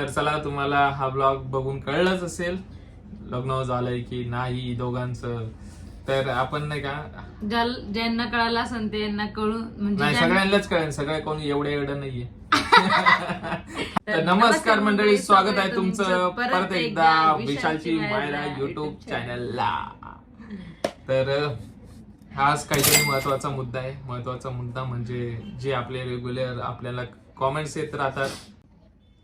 तर चला तुम्हाला हा ब्लॉग बघून कळलंच असेल. लग्न झालंय की नाही दोघांचं. तर आपण नाही का ज्याल- ज्यांना कळालं असेल ते यांना कळून म्हणजे नाही ज्यांना- सगळ्यांनाच कळेल. सगळे कोणी एवढे एवढं नाहीये. तर नमस्कार मंडळी स्वागत आहे तुमचं परत एकदा विशालची मायरा युट्यूब. चॅनलला तर आज काहीतरी महत्त्वाचा मुद्दा आहे. महत्त्वाचा मुद्दा म्हणजे जे आपले रेग्युलर आपल्याला कॉमेंट्स येत राहतात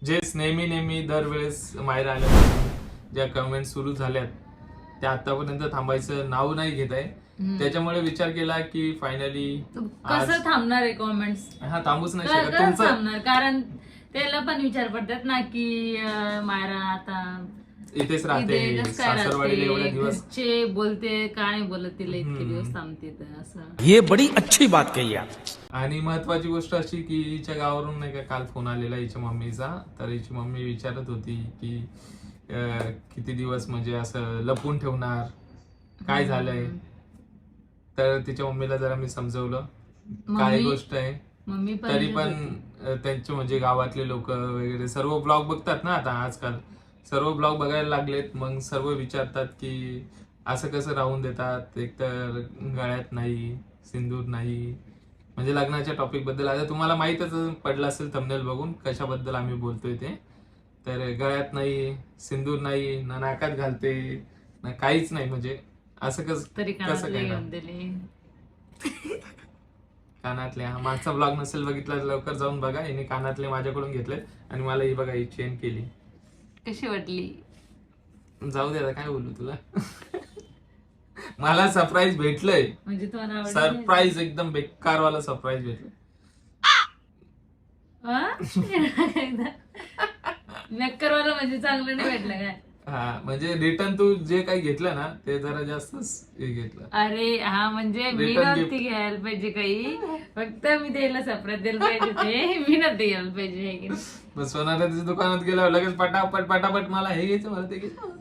जे नेहमी नेहमी दरवेळेस मायरा आल्यापासून ज्या कमेंट सुरू झाल्यात त्या आतापर्यंत थांबायचं नाव नाही घेत आहे. त्याच्यामुळे विचार केला की फायनली कसं थांबणार आहे कॉमेंट्स हा थांबूच नाही शकत. कसं तुमचं थांबणार? कारण त्याला पण विचार पडतात ना की मायरा आता इथेच राहते सासरवाडीला दिवस. घरचे बोलते काय नाही बोलत तिला इतके. दिवस थांबते तर असं. ये बड़ी अच्छी बात कही आप. आणि महत्वाची गोष्ट अशी की हिच्या गावावरून नाही का काल फोन आलेला हिच्या मम्मीचा. तर हिची मम्मी विचारत होती की अं, किती दिवस म्हणजे असं लपून ठेवणार? काय झालंय? तर तिच्या मम्मीला जरा मी समजवलं. काय मम्मी- गोष्ट आहे? मम्मी पण तरी पण. अं, त्यांचे म्हणजे गावातले लोक वगैरे सर्व ब्लॉग बघतात ना आता आजकाल. सर्व ब्लॉग बघायला लागलेत मग सर्व विचारतात की असं कसं राहून देतात? एक तर गळ्यात नाही सिंदूर नाही. म्हणजे लग्नाच्या टॉपिकबद्दल. आता तुम्हाला माहीतच पडलं असेल थंबनेल बघून कशाबद्दल आम्ही बोलतोय ते. तर गळ्यात नाही सिंदूर नाही ना नाकात घालते ना काहीच नाही. म्हणजे असं कस तरी कसं काय कानातले हा मागचा ब्लॉग नसेल बघितला लवकर जाऊन बघा. हिने कानातले माझ्याकडून घेतले आणि मला ही बघा ही चेन केली. कशी वाटली? जाऊ दे आता काय बोलू तुला? मला सरप्राईज भेटलंय. म्हणजे तुम्हाला आवडली सरप्राईज एकदम बेकार वाला सरप्राईज भेटलं नक्करवाला म्हणजे चांगलं नाही भेटलं काय? हा म्हणजे रिटर्न तू जे काही घेतलं ना ते जरा जास्तच हे घेतलं. अरे हा म्हणजे मी Return नव्हती gift. घ्यायला पाहिजे काही. फक्त मी द्यायला सपरात द्यायला पाहिजे ते मी नव्हते घ्यायला पाहिजे हे की नाही. मग सोनाराच्या दुकानात गेल्यावर लगेच पटापट पटापट मला हे घ्यायचं मला ते घ्यायचं.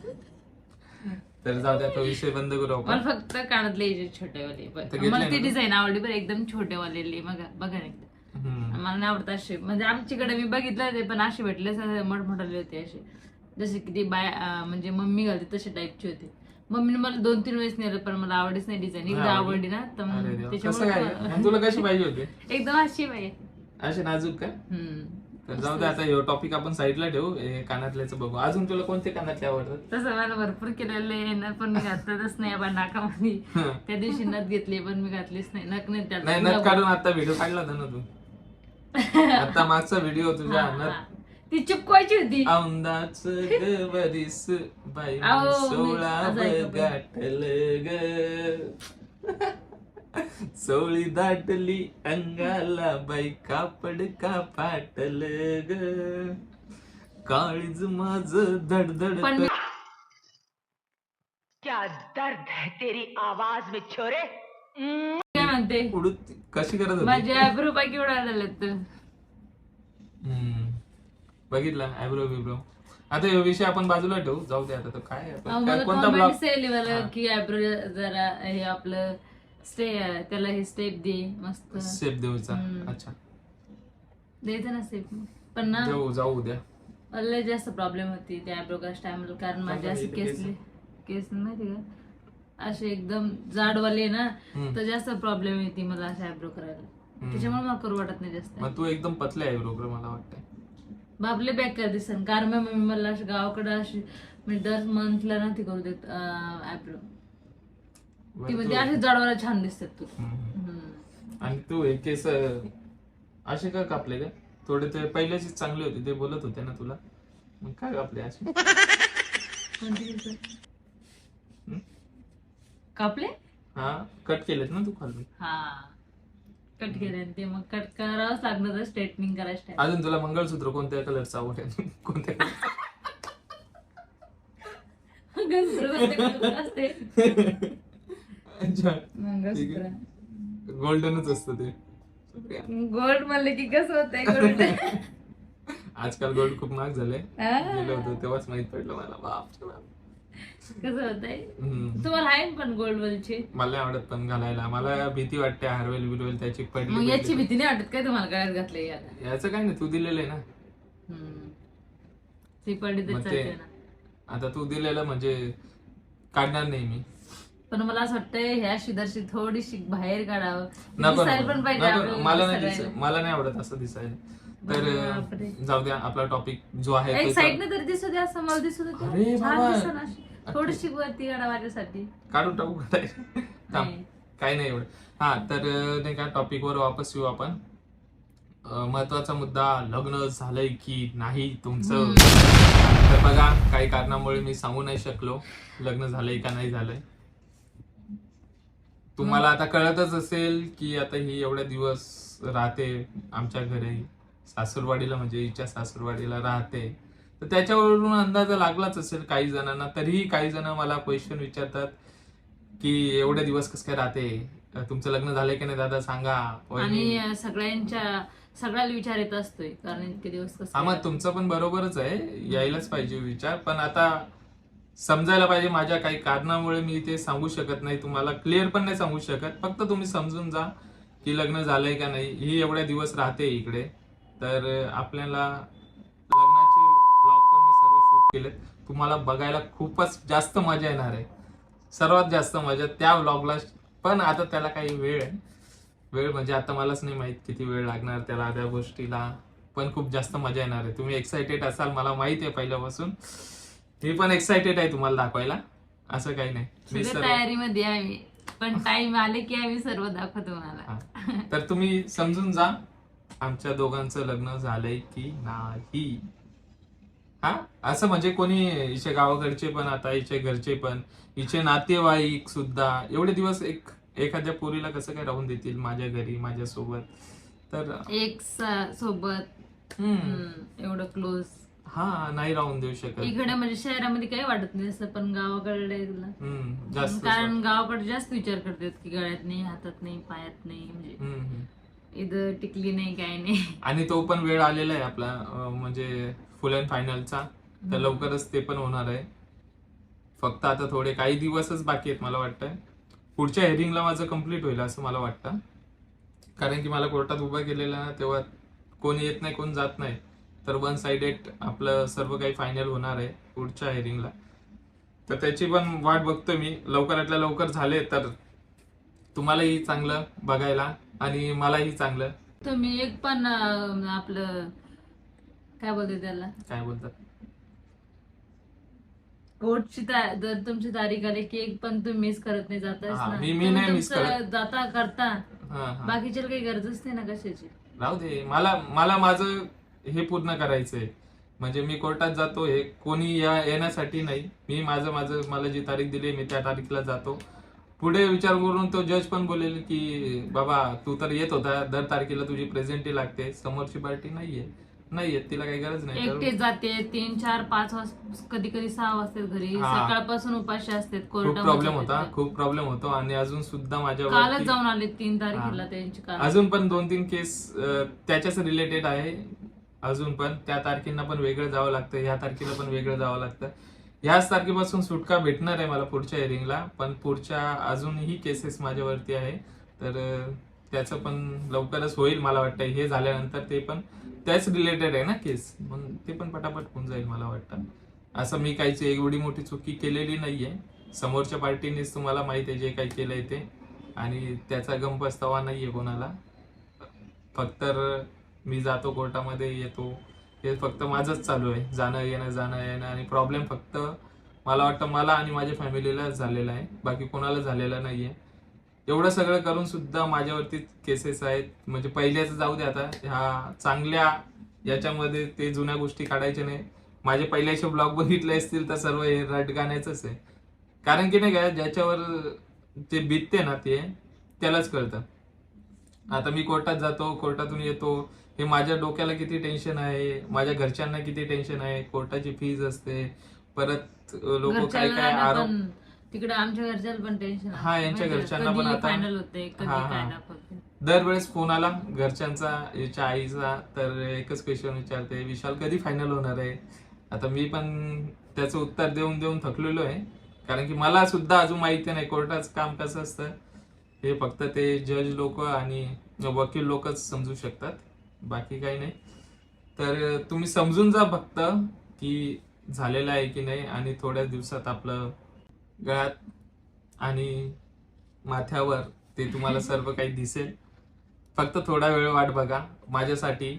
तर जाऊ द्या तो विषय बंद करू आपण. मला फक्त कानातले याचे छोटेवाले तर पण घेतले मला ती? डिझाईन आवडली बरं एकदम छोटेवालेली बघा बघा ना एकदा. हम्म. मला नाही आवडत असे. म्हणजे आमच्याकडे मी बघितलं ते पण असे भेटले मोठमोठाले होते असे. जसे की ती बाय म्हणजे मम्मी घालते तसे टाईपचे होते. मम्मीने मला दोन तीन वेळेस नेलं पण मला आवडीच नाही डिझाईन एकदा आवडली ना तर अरे मग देवा. कसं काय? त्याच्यामुळे मग तुला कशी पाहिजे होती? एकदम अशी बाई असे नाजूक काय तर जाऊ दे आता हे टॉपिक आपण साईडला ठेवू. हे कानातल्याचं बघू. अजून तुला कोणते कानातले आवडतात? तसं मला भरपूर केलेलं आहे ना पण मी घातलंच नाही आपण नाकामध्ये. त्या दिवशी नथ घेतली पण मी घातलीच नाही. नक नाही त्याला नाही नथ काढून आता व्हिडिओ काढला होता ना तू? आता मागचा व्हिडिओ तुझ्या हा, हा. नथ ती चिपकवायची होती. औंदाच गवरीस बाई अहो, मी- सोळा पण. गाठल ग. सोळी दाटली अंगाला बाई कापड का पाटल ग? काळीज माझ धडधड पण मी क्या दर्द है तेरी आवाज में छोरे? काय म्हणते? उडत कशी करत होती? माझे आयब्रो बाकी उडाले तर. हम्म. बघितला. आयब्रो बिब्रो आता हे विषय आपण बाजूला ठेवू. जाऊ दे आता तो काय आपण- काय- कोणता ब्लॉग मला. की आयब्रो जरा हे आपलं स्टे त्याला हे स्टेप दे. मस्त. शेप देऊचा. हम्म. अच्छा. द्यायचं ना स्टेप पण ना जाऊ जाऊ उद्या मला जास्त प्रॉब्लेम होती त्या आयब्रो टायमाला कारण माझे असे केस केस? केस माहिती का? असे एकदम जाडवाले ना हम्म. तर जास्त प्रॉब्लेम येते मला असे आयब्रो करायला. त्याच्यामुळे मला करू वाटत नाही जास्त. मग तू एकदम पतले आहे बरोबर मला वाटतंय. बापले बॅक कर दिसन कारण मम्मी मला अशी गावाकडे अशी म्हणजे दर मंथला ना ती करू देत आयब्रो ती म्हणजे असे जाडवाला छान दिसतात तू. आणि तू हे केस असे का कापले का थोडे ते पहिल्याची चांगले होते ते बोलत होते ना तुला. मग काय कापले असे? कोणती केस? हम्म? कापले? हा कट केलेत ना तू खाली. हा. कट केले ते मग कट करावंच लागणार स्ट्रेटनिंग करायचं. अजून तुला मंगळसूत्र कोणत्या कलरचं आवडेल? कोणत्या मंगळसूत्र गोल्डनच असतं ते. गोल्ड म्हणले की कसं होतंय गोल्ड. आजकाल गोल्ड खूप महाग झाले हा. गेलो होतो तेव्हाच माहीत पडलं मला. बाप. कसं होतंय? हम्म. तुम्हाला आहे पण गोल्ड मला आवडत पण घालायला. मला भीती वाटते हरवेल बिरवेल त्याची पडली याची. भीती नाही वाटत काय तुम्हाला गळ्यात घातले याला याचं काय नाही तू दिलेलं आहे ना. हम्म. ती पडली तर मग ते- चालते ना. आता तू दिलेलं म्हणजे काढणार नाही मी. पण मला असं वाटतंय ह्या शिदरशी थोडीशी बाहेर काढावं. नको दिसायला पण पाहिजे नको, आपल्याला मला नाही मला नाही आवडत असं दिसायला. तर बापरे. जाऊ द्या आपला टॉपिक जो आहे एक तो साईडने तरी दिसू दे असं मला दिसत होतं अरे छान बाबा. दिसत अशी. थोडीशी वरती माझ्यासाठी. काढून टाकू का? काय? थांब. नाही. काही नाही एवढं. हा तर अं, नाही का टॉपिक वर वापस येऊ आपण. अं, महत्त्वाचा मुद्दा लग्न झालंय की नाही तुमचं? तर बघा काही कारणामुळे मी सांगू नाही शकलो लग्न झालंय का नाही झालंय. तुम्हाला आता कळतच असेल की आता ही एवढ्या दिवस राहते आमच्या घरी. सासूरवाडीला म्हणजे हिच्या सासूरवाडीला राहते. तर त्याच्यावरून अंदाज लागलाच असेल काही जणांना. तरीही काही जण मला क्वेश्चन विचारतात की एवढे दिवस कसं काय राहते? तुमचं लग्न झालंय की नाही दादा? सांगा. आणि सगळ्यांच्या सगळ्याला विचार येत असतोय. कारण इतके दिवस कसं हा मग? तुमचं पण बरोबरच आहे. यायलाच पाहिजे विचार. पण आता समजायला पाहिजे माझ्या काही कारणामुळे मी ते सांगू शकत नाही. तुम्हाला क्लिअर पण नाही सांगू शकत. फक्त तुम्ही समजून जा की लग्न झालंय का नाही. ही एवढ्या दिवस राहते इकडे. तर आपल्याला लग्नाचे ब्लॉग पण मी सर्व शूट केले तुम्हाला बघायला खूपच जास्त मजा येणार आहे. सर्वात जास्त मजा त्या ब्लॉगला पण आता त्याला काही वेळ आहे. वेळ म्हणजे आता मलाच नाही माहीत किती वेळ लागणार त्याला त्या गोष्टीला पण खूप जास्त मजा येणार आहे. तुम्ही एक्साइटेड असाल मला माहीत आहे पहिल्यापासून. मी पण एक्साइटेड आहे तुम्हाला दाखवायला. असं काही नाही. मी सगळं सर्व तयारीमध्ये आहे आम्ही पण टाइम आले की आम्ही सर्व दाखवतो तुम्हाला. तर तुम्ही समजून जा. आमच्या दोघांचं लग्न झालंय की नाही? हा? असं म्हणजे कोणी हिचे गावाकडचे पण आता हिचे घरचे पण हिचे नातेवाईक सुद्धा एवढे दिवस एक एखाद्या पोरीला कसं काय राहून देतील माझ्या घरी माझ्या सोबत? तर एक सोबत. एवढं क्लोज हा नाही राहून देऊ शकत. इकडे म्हणजे शहरामध्ये काही वाटत नाही असं पण गावाकडे कारण गावाकडे जास्त विचार करतात की गळ्यात नाही हातात नाही पायात नाही म्हणजे. इथं टिकली नाही काय नाही. आणि तो पण वेळ आलेला आहे आपला अं, म्हणजे फुल अँड फायनलचा तर लवकरच ते पण होणार आहे. फक्त आता थोडे काही दिवसच बाकी आहेत मला वाटतंय. पुढच्या हेरिंगला माझं कंप्लीट होईल असं मला वाटतं. कारण की मला कोर्टात उभा केलेला ना तेव्हा कोण येत नाही कोण जात नाही. तर वन साइडेड आपलं सर्व काही फायनल होणार आहे पुढच्या हेरिंगला तर त्याची पण वाट बघतोय मी. लवकरातल्या लवकर झाले तर तुम्हालाही चांगलं बघायला. आणि मलाही चांगलं. तुम्ही एक पण अं, आपलं काय बोलते त्याला? काय बोलतात? कोर्टची ता- जर तुमची तारीख आली की एक पण तुम्ही मिस करत नाही जाताच हा, ना. मी- मी तुम्ही नाही miss तुमचं करत. जाता करता. हा हा. बाकीच्या काही गरजच नाही ना कशाची. राहू दे. मला मला माझं हे पूर्ण करायचंय. म्हणजे मी कोर्टात जातो हे कोणी या येण्यासाठी नाही. मी माझं माझं मला जी तारीख दिली मी त्या तारीखला जातो. पुढे विचार करून तो जज पण बोलेल की बाबा तू तर येत होता. दर तारखेला तुझी प्रेझेंटी लागते. समोरची पार्टी नाहीये. नाहीये. तिला काही गरज नाही. तर एकटे जाते. तीन चार पाच वाजता कधी कधी सहा वाजता घरी. हा. सकाळपासून उपाशी असतात. खूप कोर्टामध्ये प्रॉब्लेम होता. खूप प्रॉब्लेम होतो. आणि अजून सुद्धा कालच माझ्या जाऊन आले तीन तारखेला त्यांची काल. अजून पण दोन तीन केस त्याच्याच रिलेटेड आहे. अजून पण. त्या तारखेला पण वेगळं जावं लागतं. ह्या तारखेला पण वेगळं जावं लागतं. ह्याच तारखेपासून सुटका भेटणार आहे मला पुढच्या हिअरिंगला पण पुढच्या अजूनही केसेस माझ्यावरती आहे. तर त्याचं पण लवकरच होईल मला वाटतं हे झाल्यानंतर ते पण त्याच रिलेटेड आहे ना केस मग ते पण पटापट होऊन जाईल मला वाटतं. असं मी काहीच एवढी मोठी चुकी केलेली नाही आहे समोरच्या पार्टीनेच तुम्हाला माहिती आहे जे काही केलं आहे ते. आणि त्याचा गम नाही आहे कोणाला. फक्त मी जातो कोर्टामध्ये येतो. हे फक्त माझंच चालू आहे. जाणं येणं जाणं येणं आणि प्रॉब्लेम फक्त मला वाटतं मला आणि माझ्या फॅमिलीला झालेला आहे. बाकी कोणाला झालेला नाहीये. एवढं सगळं करून सुद्धा माझ्यावरती केसेस आहेत. म्हणजे पहिल्याच जाऊ दे आता. ह्या चांगल्या याच्यामध्ये ते जुन्या गोष्टी काढायच्या नाही. माझे पहिल्याचे ब्लॉग बघितले असतील तर सर्व हे रटगाण्याचंच आहे. कारण की नाही का ज्याच्यावर जे बीतते ना ते त्यालाच कळतं. आता मी कोर्टात जातो कोर्टातून येतो. हे माझ्या डोक्याला किती टेन्शन आहे? माझ्या घरच्यांना किती टेन्शन आहे? कोर्टाची फीज असते. परत लोक काय काय आरोप तिकडे आमच्या घरच्याला पण टेन्शन हा, यांच्या घरच्यांना पण आता- फायनल होते हा, हा. दरवेळेस फोन आला घरच्यांचा याच्या आईचा तर एकच क्वेश्चन विचारते विशाल कधी फायनल होणार आहे? आता मी पण त्याचं उत्तर देऊन देऊन थकलेलो आहे. कारण की मला सुद्धा अजून माहिती नाही कोर्टाचं काम कसं असतं. हे फक्त ते जज लोक आणि वकील लोकच समजू शकतात. बाकी काही नाही. तर तुम्ही समजून जा फक्त की झालेला आहे की नाही आणि थोड्या दिवसात आपलं गळ्यात आणि माथ्यावर ते तुम्हाला सर्व काही दिसेल. फक्त थोडा वेळ वाट बघा. माझ्यासाठी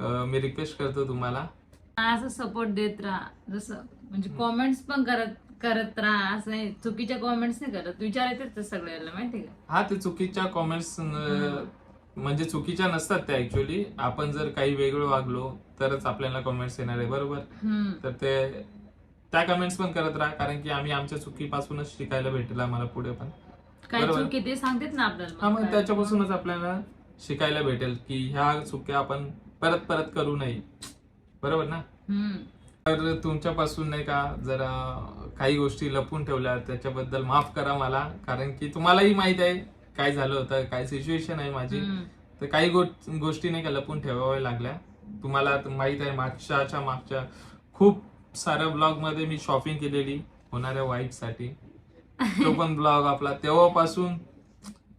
मी रिक्वेस्ट करतो तुम्हाला. असं सपोर्ट देत राहा. जसं म्हणजे कॉमेंट्स पण करत करत राहा असं नाही चुकीच्या कॉमेंट्स नाही करत विचारायचंच ते सगळ्याला माहिती का हा ते चुकीच्या कॉमेंट्स म्हणजे चुकीच्या नसतात त्या ऍक्च्युली आपण जर काही वेगळं वागलो तरच आपल्याला कॉमेंट्स येणार आहे बरोबर हम्म. तर ते त्या कमेंट्स पण करत राहा कारण की आम्ही आमच्या चुकीपासूनच शिकायला भेटेल आम्हाला पुढे पण काय बरोबर. चुकी ते सांगतेत ना आपल्याला हा मग काय. त्याच्यापासूनच आपल्याला शिकायला भेटेल की ह्या चुक्या आपण परत परत करू नये बरोबर ना हम्म. तर तुमच्यापासून नाही का जरा काही गोष्टी लपून ठेवल्या त्याच्याबद्दल माफ करा मला कारण की तुम्हालाही माहीत आहे काय झालं होतं काय सिच्युएशन आहे माझी. तर काही गोष्टी नाही का लपून ठेवाव्या लागल्या. तुम्हाला माहीत आहे मागच्याच्या मागच्या खूप साऱ्या ब्लॉगमध्ये मी शॉपिंग केलेली होणाऱ्या वाईफसाठी तो पण ब्लॉग आपला तेव्हापासून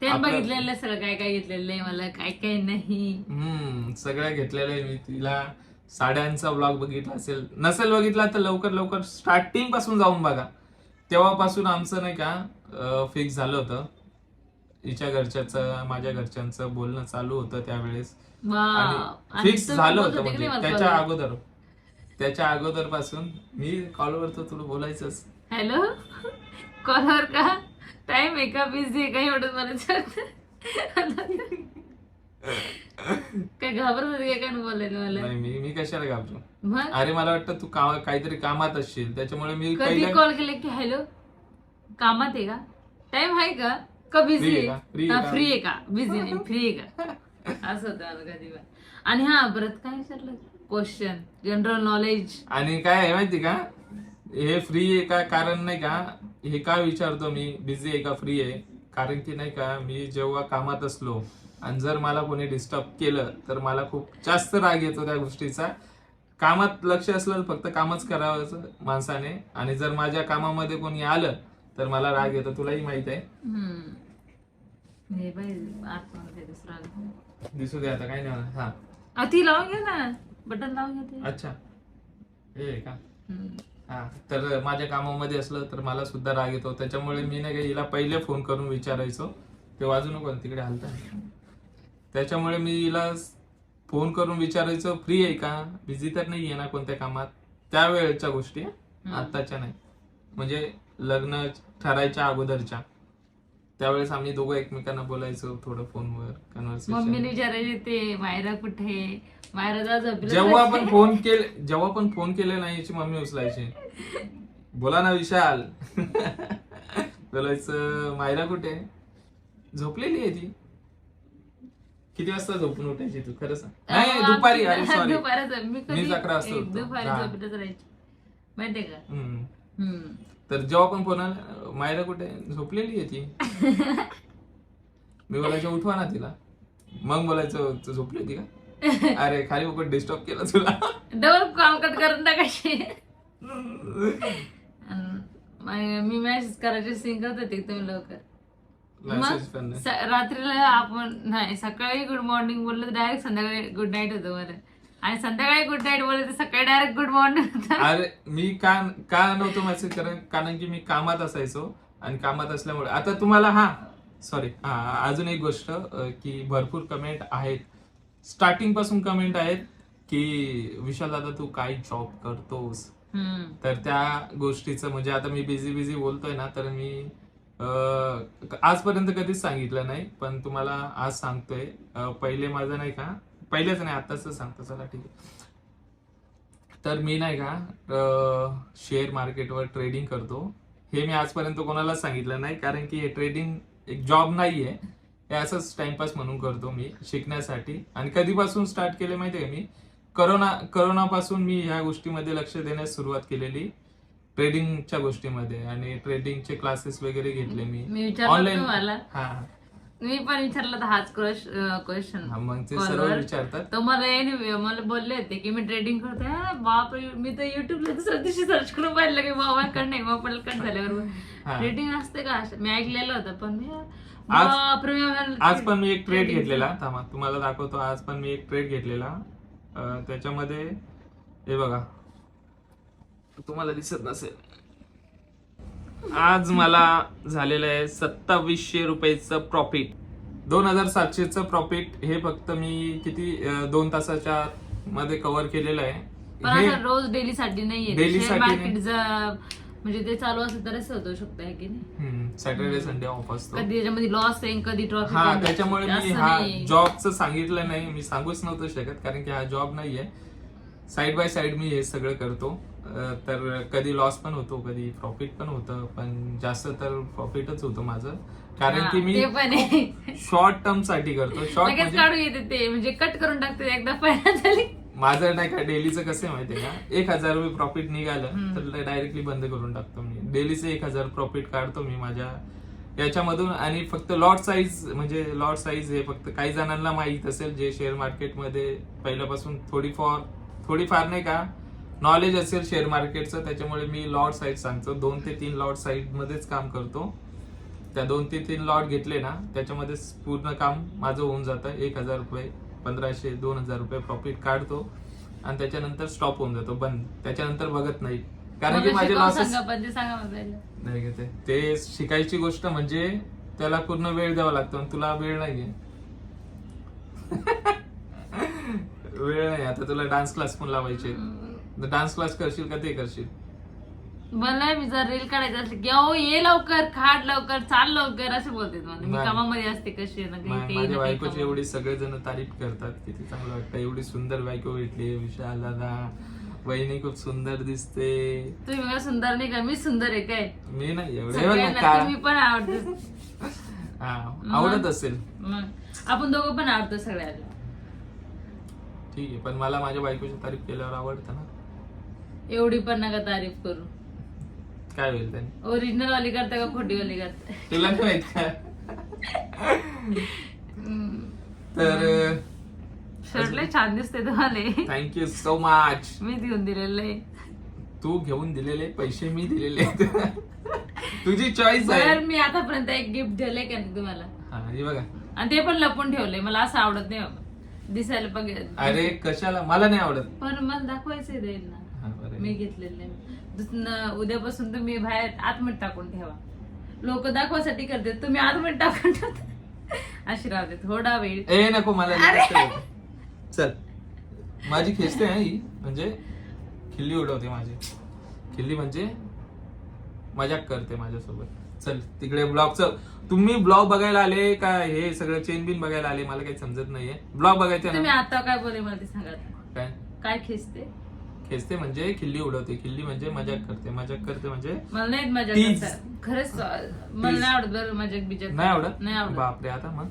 बघितलेलं सगळं काय काय घेतलेलं आहे मला काय काय नाही. हम्म सगळ्या घेतलेल्या आहे मी तिला. साड्यांचा ब्लॉग बघितला असेल नसेल बघितला तर लवकर लवकर स्टार्टिंगपासून जाऊन बघा. तेव्हापासून आमचं नाही का फिक्स झालं होतं. हिच्या घरच्याचं माझ्या घरच्यांचं बोलणं चालू होतं त्यावेळेस. फिक्स झालं होतं म्हणजे त्याच्या? अगोदर. त्याच्या अगोदरपासून मी कॉलवर तर तुला बोलायचंच. हॅलो? कॉलवर का? टाइम आहे का बिझी आहे का एवढं मला. काय घाबरत होते काय बोलायला मला? नाही मी मी कशाला घाबरू? मग? अरे मला वाटतं तू का काहीतरी कामात असशील. त्याच्यामुळे मी कधी पहिल्या कॉल केले की हॅलो कामात आहे का? टाइम आहे का? का बिझी Free आहे? का? Free आहे आहे का? फ्री आहे का? बिझी नाही फ्री आहे का? असं होतं मला कधी पण. आणि हा परत काय विचारलं? क्वेश्चन जनरल नॉलेज आणि काय आहे माहिती का? हे फ्री आहे का? कारण नाही का? हे का विचारतो मी? बिझी आहे का? फ्री आहे? कारण की नाही का? मी जेव्हा कामात असलो आणि जर मला कोणी डिस्टर्ब केलं तर मला खूप जास्त राग येतो त्या गोष्टीचा. कामात लक्ष असलं फक्त कामच करावं माणसाने. आणि जर माझ्या कामामध्ये कोणी आलं तर मला राग येतो. तुलाही माहीत आहे. दिसू दे आता काय नाही. हा. अ, ती लावून घ्या ना. बटन लावून घ्या ते. अच्छा. हे का. हा. तर माझ्या कामामध्ये असलं तर मला सुद्धा राग येतो. त्याच्यामुळे मी का हिला पहिले फोन करून विचारायचो. ते वाजू नको ना, तिकडे हालता त्याच्यामुळे मी हिला फोन करून विचारायचो फ्री आहे का? बिझी तर नाही आहे ना कोणत्या कामात? त्यावेळेच्या गोष्टी. आत्ताच्या नाही. म्हणजे लग्न ठरायच्या अगोदरच्या. त्यावेळेस आम्ही दोघं एकमेकांना बोलायचो थोडं फोनवर मम्मीने कन्व्हर्सेशन विचारायचे ते मायरा कुठे मायरा जा झोपली जेव्हा पण फोन केले जेव्हा पण फोन केले नाही याची मम्मी उचलायची. बोला ना विशाल. बोलायचं मायरा कुठे झोपलेली आहे ती. किती वाजता झोपून उठायची तू? खरं सांग. नाही दुपारी अरे सॉरी मी कधी मीच अकरा वाजता उठतो. दुपारी हा. झोपतच राहायची. माहितीये का? हम्म. तर जेव्हा पण फोन आला मायरा कुठे? झोपलेली आहे ती. मी बोलायचं उठवा ना तिला. मग बोलायचं "तू झोपली होती का? अरे खाली बघ डिस्टर्ब केलं तुला. डबल कॉल कट करून टाकायची अन मा- मॅसेज करायचे सिंग करत होते तुम्ही लवकर. मग नाही. स- रात्रीला आपण नाही सकाळी गुड मॉर्निंग बोललं तर डायरेक्ट संध्याकाळी गुड नाईट होतं मला आणि संध्याकाळी गुड नाईट बोललं तर सकाळी डायरेक्ट गुड मॉर्निंग होतं. अरे मी का का नव्हतो मेसेज कारण कारण की मी कामात असायचो आणि कामात असल्यामुळे. आता तुम्हाला हा सॉरी हा अजून एक गोष्ट अं, की भरपूर कमेंट आहेत. स्टार्टिंगपासून कमेंट आहेत की विशाल दादा तू काय जॉब करतोस? हम्म. तर त्या गोष्टीचं म्हणजे आता मी बिझी बिझी बोलतोय ना तर मी आजपर्यंत कधीच सांगितलं नाही पण तुम्हाला आज सांगतोय. पहिले माझं नाही का पहिलेच नाही आताच सांगतो. चला ठीक आहे. तर मी नाही का शेअर मार्केटवर ट्रेडिंग करतो. हे मी आजपर्यंत कोणाला सांगितलं नाही कारण की हे ट्रेडिंग एक जॉब नाहीये. हे असंच टाइमपास म्हणून करतो मी शिकण्यासाठी. आणि कधीपासून स्टार्ट केले माहिती आहे मी? करोना करोनापासून मी ह्या गोष्टीमध्ये लक्ष देण्यास सुरुवात केलेली. ट्रेडिंगच्या गोष्टीमध्ये आणि ट्रेडिंगचे क्लासेस वगैरे घेतले मी. मी ऑनलाईन हा. मी पण विचारलं तर हाच क्वेश्चन हा, मग ते सर्व. विचारतात. तर मला anyway मला बोलले होते की मी ट्रेडिंग करते हा, बाप मी तर युट्यूबला दुसऱ्या दिवशी सर्च करून पाहिलं की बाबा कट नाही मोबाईल कट झाल्यावर. ट्रेडिंग असते का? असं? मी ऐकलेलं होतं पण मी आज- म्हणाल- आज पण मी एक ट्रेड trading घेतलेला. थांबा तुम्हाला दाखवतो. आज पण मी एक ट्रेड घेतलेला. अं, त्याच्यामध्ये हे बघा. तुम्हाला दिसत नसेल. आज मला झालेलं आहे सत्तावीसशे रुपयाचं प्रॉफिट दोन हजार सातशेचं प्रॉफिट हे फक्त मी किती दोन तासाच्या मध्ये कव्हर केलेलं आहे. पण असं रोज डेली साठी नाहीये शेअरसाठी मार्केट म्हणजे ते चालू असेल तरच होऊ शकतं की नाही? सॅटर्डे संडे ऑफ असतो. कधी त्याच्यामध्ये लॉस आहे कधी ट्रॉफिक हा त्याच्यामुळे मी हा जॉबचं सांगितलं नाही. मी सांगूच नव्हतं शकत कारण की हा जॉब नाहीये. साईड बाय साईड मी हे सगळं करतो. तर कधी लॉस पण होतो कधी प्रॉफिट पण होतं पण जास्त तर प्रॉफिटच होतं माझं. कारण की मी शॉर्ट टर्मसाठी करतो. शॉर्ट म्हणजे काढून येते ते म्हणजे कट करून टाकते एकदा झाली माझं नाही का डेलीचं कसं माहितीये का? एक हजार रुपये प्रॉफिट निघालं तर डायरेक्टली बंद करून टाकतो मी. डेलीचं एक हजार प्रॉफिट काढतो मी माझ्या. याच्यामधून आणि फक्त लॉट साईज म्हणजे लॉट साईज हे फक्त काही जणांना माहीत असेल जे शेअर मार्केटमध्ये पहिल्यापासून थोडीफार थोडीफार नाही का नॉलेज असेल शेअर मार्केटचं त्याच्यामुळे मी लॉट साईज सांगतो. दोन ते तीन लॉट साईज मध्येच काम करतो. त्या दोन ते तीन लॉट घेतले ना त्याच्यामध्ये पूर्ण काम माझं होऊन जातं. एक हजार रुपये पंधराशे दोन हजार रुपये प्रॉफिट काढतो. आणि त्याच्यानंतर स्टॉप होऊन जातो. बंद. त्याच्यानंतर बघत नाही. कारण की माझे लॉसेस ते. नाही घेते ते शिकायची गोष्ट म्हणजे त्याला पूर्ण वेळ द्यावा लागतो आणि तुला वेळ नाहीये. वेळ नाही आता तुला डान्स क्लास पण लावायचे डान्स क्लास करशील का ते करशील? मला मी जर रील काढायचं असलं की अहो ये लवकर खाट लवकर चाल लवकर असं बोलते मला. मी नाही. कामामध्ये असते कशी आहे ना काही- मा- काही माझ्या काही बायकोची. एवढी सगळेजण तारीफ करतात किती चांगलं वाटतं. एवढी सुंदर बायको भेटली विशाल दादा. वहिनी खूप सुंदर दिसते. तुम्ही मला सुंदर नाही का मी सुंदर आहे काय? मी नाही एवढे बघ ना सगळ्यांना का. तुम्ही पण आवडते. हा, आवडत असेल. मग? आपण दोघं पण आवडतो सगळ्याला. ठीक आहे पण मला माझ्या बायकोची तारीफ केल्यावर आवडतं ना. एवढी पण नका तारीफ करू. काय होईल त्याने? ओरिजिनल वाली करता का खोटी वाली करता? तुला नाही माहीत का? तर शर्ट लय छान दिसते तुम्हाला. थँक्यू सो मच मी देऊन दिलेलं. आहे तू घेऊन दिलेले पैसे मी दिलेले. तुझी चॉईस आहे. बरं मी आतापर्यंत एक गिफ्ट दिलंय का नाही तुम्हाला? हा हे बघा. आणि ते पण लपून ठेवलंय मला असं आवडत नाही बाबा. दिसायला बघ अरे कशाला? मला नाही आवडत. पण मला दाखवायचंय देईल ना हा, बरं. मी घेतलेलं. दुसरं उद्यापासून तुम्ही बाहेर आतमध्ये टाकून ठेवा. लोक दाखवासाठी करते तुम्ही आतमध्ये टाकून ठेवता. अशी राहते थोडा वेळ. ए नको मला कळलं. चल. माझी खेचते हा ही. म्हणजे खिल्ली उडवते माझी. खिल्ली म्हणजे मजाक करते माझ्यासोबत. चल तिकडे ब्लॉगचं तुम्ही ब्लॉग बघायला आले का? हे सगळं चेन बिन बघायला आले? मला काही समजत नाहीये. ब्लॉग बघायचे तुम्ही ना आता काय बोले मला ते सांगा. काय? काय खेचते? खेचते म्हणजे खिल्ली उडवते. खिल्ली म्हणजे मजाक करते. मजाक करते म्हणजे मला नाही मजा. खरंच मला. नाही आवडत बरं मजा बिजा नाही आवडत? नाही आवडत. बापरे आता मग?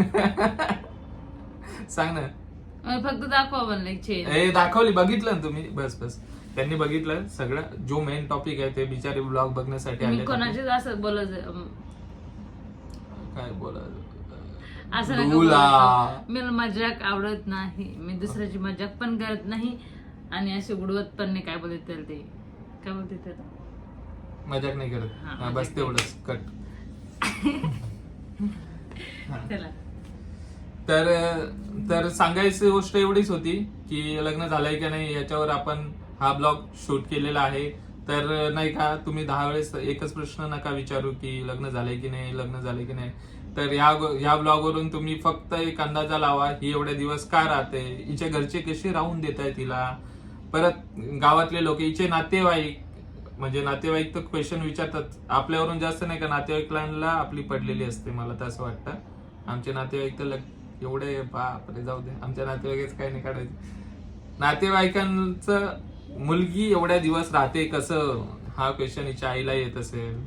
सांग ना. मला फक्त दाखवा म्हणलं एक चेन ए दाखवली बघितलं ना तुम्ही? बस बस. त्यांनी बघितलं सगळं जो मेन टॉपिक आहे ते बिचारे ब्लॉग बघण्यासाठी मी आले कोणाचेच असं बोलत काय बोला असं नका. मला मजाक आवडत नाही. मी दुसऱ्याची मजाक पण करत नाही आणि असे उडवत पण नाही. काय बोलते त्याला ते? काय बोलते त्याला? मजाक नाही करत. हा, हा, मजाक बस तेवढंच. कट त्याला तर तर सांगायची गोष्ट एवढीच होती की लग्न झालंय का नाही याच्यावर आपण हा ब्लॉग शूट केलेला आहे. तर नाही का तुम्ही दहा वेळेस एकच प्रश्न नका विचारू की लग्न झालंय की नाही लग्न झालंय की नाही. तर ह्या ह्या ब्लॉगवरून तुम्ही फक्त एक अंदाजा लावा ही एवढे दिवस का राहते? हिच्या घरचे कसे राहून देत आहे तिला परत गावातले लोक हिचे नातेवाईक म्हणजे नातेवाईक तर क्वेश्चन विचारतात. आपल्यावरून जास्त नाही का नातेवाईकांना आपली पडलेली असते मला तर असं वाटतं. आमचे नातेवाईक तर लग- एवढे बापरे जाऊ दे. आमच्या नातेवाईकच काही नाही काढायचं. नातेवाईकांचं मुलगी एवढ्या दिवस राहते कसं हा क्वेश्चन हिच्या आईला येत असेल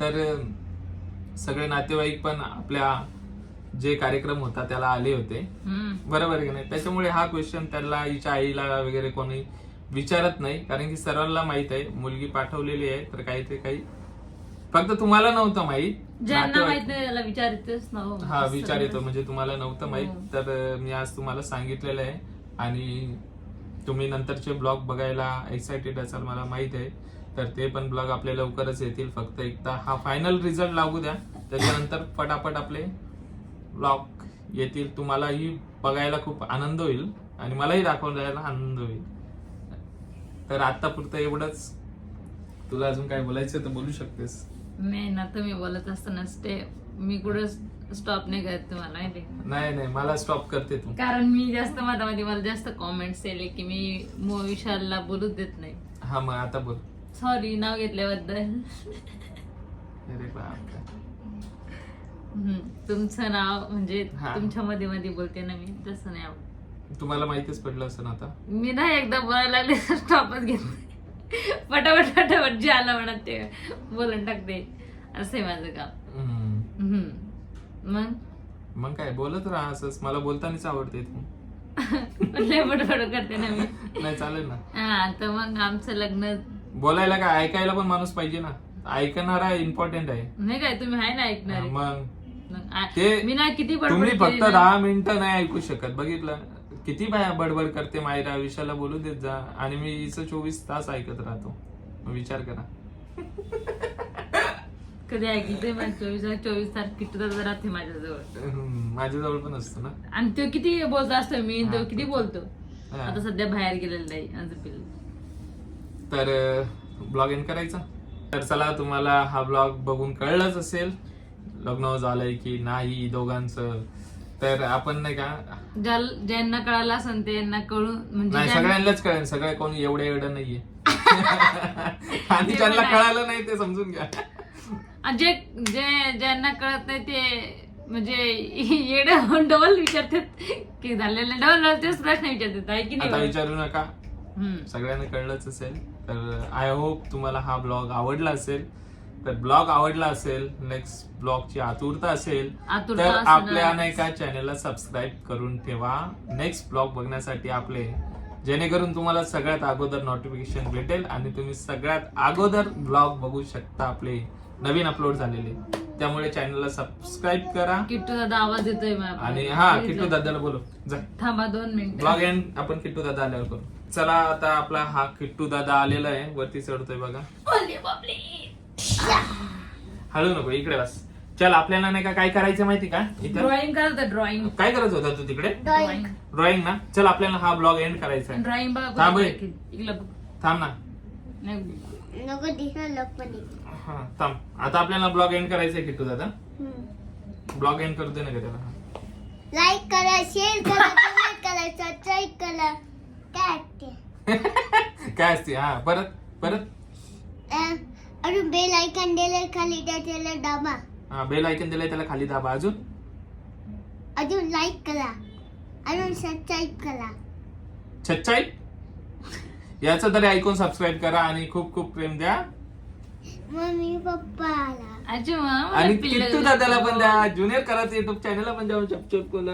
तर सगळे नातेवाईक पण आपल्या जे कार्यक्रम होता त्याला आले होते. बरोबर आहे की नाही त्याच्यामुळे हा क्वेश्चन त्याला हिच्या आईला वगैरे कोणी विचारत नाही कारण की सर्वांना माहीत आहे मुलगी पाठवलेली आहे तर काहीतरी काही फक्त तुम्हाला नव्हतं माहीत ज्यांना नातेवाईक- माहीत नाही त्याला विचारितच ना हो. विचार येतो. म्हणजे तुम्हाला नव्हतं माहीत हो. तर मी आज तुम्हाला सांगितलेलं आहे आणि तुम्ही नंतरचे ब्लॉग बघायला एक्साइटेड असाल मला माहीत आहे. तर ते पण ब्लॉग आपले लवकरच येतील. फक्त एकदा हा फायनल रिझल्ट लागू द्या. त्याच्यानंतर पटापट आपले ब्लॉग येतील. तुम्हालाही बघायला खूप आनंद होईल आणि मलाही दाखवून द्यायला आनंद होईल. तर आत्तापुरतं एवढंच. तुला अजून काय बोलायचं तर बोलू शकतेस. नाही ना तुम्ही बोलत असताना स्टे मी कुठं स्टॉप नाही करत तुम्हाला माहिती? नाही नाही मला स्टॉप करते तू कारण मी जास्त मधामध्ये मला जास्त कॉमेंट्स आले की मी मो विशालला बोलूच देत नाही हा मग आता बोल सॉरी नाव घेतल्याबद्दल अरे बापरे. हम्म. तुमचं नाव म्हणजे हा. तुमच्या मध्ये मध्ये बोलते ना मी तसं नाही आवडत तुम्हाला माहितीच पडलं असं आता मी ना एकदा बोलायला लागले तर स्टॉपच घेत नाही. पटापट पटापट जे आलं म्हणत ते बोलून टाकते असं आहे माझं काम हम्म. हम्म. मग? मग काय बोलत राहा असंच. मला बोलतानाच आवडते तू. लय पटपट करते ना मी. नाही चालेल ना. हा तर मग आमचं लग्न बोलायला काय ऐकायला पण माणूस पाहिजे ना. ऐकणारा इम्पॉर्टंट आहे. नाही काय तुम्ही आहे ना ऐकणारे. मग. ते मी ना किती बडबड तुम्ही केली फक्त ना. दहा मिनिटं नाही ऐकू शकत. बघितलं? किती बाया बडबड करते मायरा विषयाला बोलू देत जा. आणि मी हिचं चोवीस तास ऐकत राहतो. मग विचार करा. कधी ऐकते माझ्या चोवीस चोवीस किती तास राहते माझ्याजवळ. माझ्याजवळ पण असतो ना? आणि तो किती बोलतो असतो मी तो किती तो- बोलतो? हा. आता सध्या बाहेर गेलेला नाही माझं पिल्लू तर ब्लॉग एंड करायचा? तर चला तुम्हाला हा ब्लॉग बघून कळलंच असेल. लग्न झालंय की नाही दोघांचं. तर आपण नाही का ज्या ज्यांना कळालं असेल ते यांना कळून म्हणजे नाही ज्यांना- सगळ्यांनाच कळेल. सगळे कोणी एवढे एवढं नाहीये. आणि ते ज्यांना. कळालं नाही ते समजून घ्या. जे जे ज्यांना कळत नाही ते म्हणजे येड डबल विचारतात. की झालेलं डबल तेच प्रश्न विचारतात आहे की आता नाही विचारू नका. हम्म. सगळ्यांना कळलंच असेल. तर आय होप तुम्हाला हा ब्लॉग आवडला असेल. तर ब्लॉग आवडला असेल नेक्स्ट ब्लॉगची आतुरता असेल आतुरता तर असणार. आपल्या नाही का चॅनलला सबस्क्राईब करून ठेवा. नेक्स्ट ब्लॉग बघण्यासाठी आपले जेणेकरून तुम्हाला सगळ्यात अगोदर नोटिफिकेशन भेटेल आणि तुम्ही सगळ्यात अगोदर ब्लॉग बघू शकता आपले नवीन अपलोड झालेले त्यामुळे चॅनलला सबस्क्राईब करा. किट्टू दादा आवाज येतोय. आणि हा किट्टू. दादाला बोलो जा. थांबा दोन मिनिटं. ब्लॉग एंड आपण किट्टू दादा आल्यावर करू. चला आता आपला हा किट्टू दादा आलेला आहे. वरती चढतोय बघा. हळू नको इकडे बस. चल आपल्याला नाही का काय करायचं माहिती का? इथं? ड्रॉइंग करत ड्रॉइंग काय करत होता तू तिकडे? ड्रॉइंग ड्रॉइंग ना? चल आपल्याला हा ब्लॉग एंड करायचा आहे. ड्रॉइंग थांब. थांब ना. नको दिसणार लोकपणी हा थांब. आता आपल्याला ब्लॉग एंड करायचा आहे किट्टू दादा? ब्लॉग एंड करू दे ना का त्याला? लाईक करा शेअर करा कमेंट करा सबस्क्राईब करा. काय असते? काय असते? हा परत परत. अं, अजून बेल आयकॉन दिले खाली त्याच्याला दाबा. हा बेल ऐकून दिलाय त्याला खाली दाबा. अजून? अजून लाईक करा. अजून सबस्क्राईब करा. छच्चाई याचं तरी ऐकून सबस्क्राईब करा आणि खूप खूप प्रेम द्या. मम्मी पप्पा आणि किट्टू दादाला पण द्या. ज्युनियर करायचं युट्यूब चॅनलला पण जाऊन चपचप कोला